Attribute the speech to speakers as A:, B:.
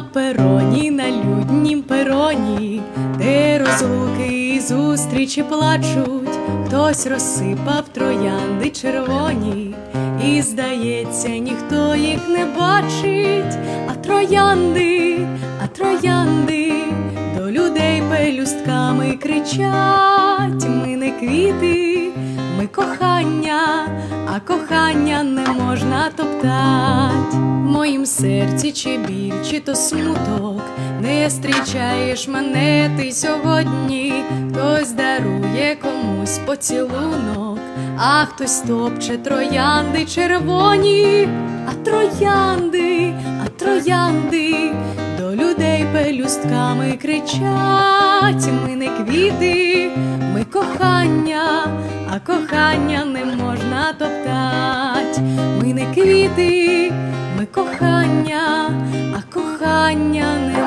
A: на пероні, на люднім пероні, де розлуки і зустрічі плачуть, хтось розсипав троянди червоні, і, здається, ніхто їх не бачить, а троянди, а троянди до людей пелюстками кричать, ми не квіти, ми кохання, а кохання не можна топтать серці чи біль, чи то смуток, не зустрічаєш мене ти сьогодні, хтось дарує комусь поцілунок, а хтось топче троянди червоні, а троянди, а троянди до людей пелюстками кричать. Ми не квіти, ми кохання, а кохання не можна топтать. Ми не квіти, кохання, а кохання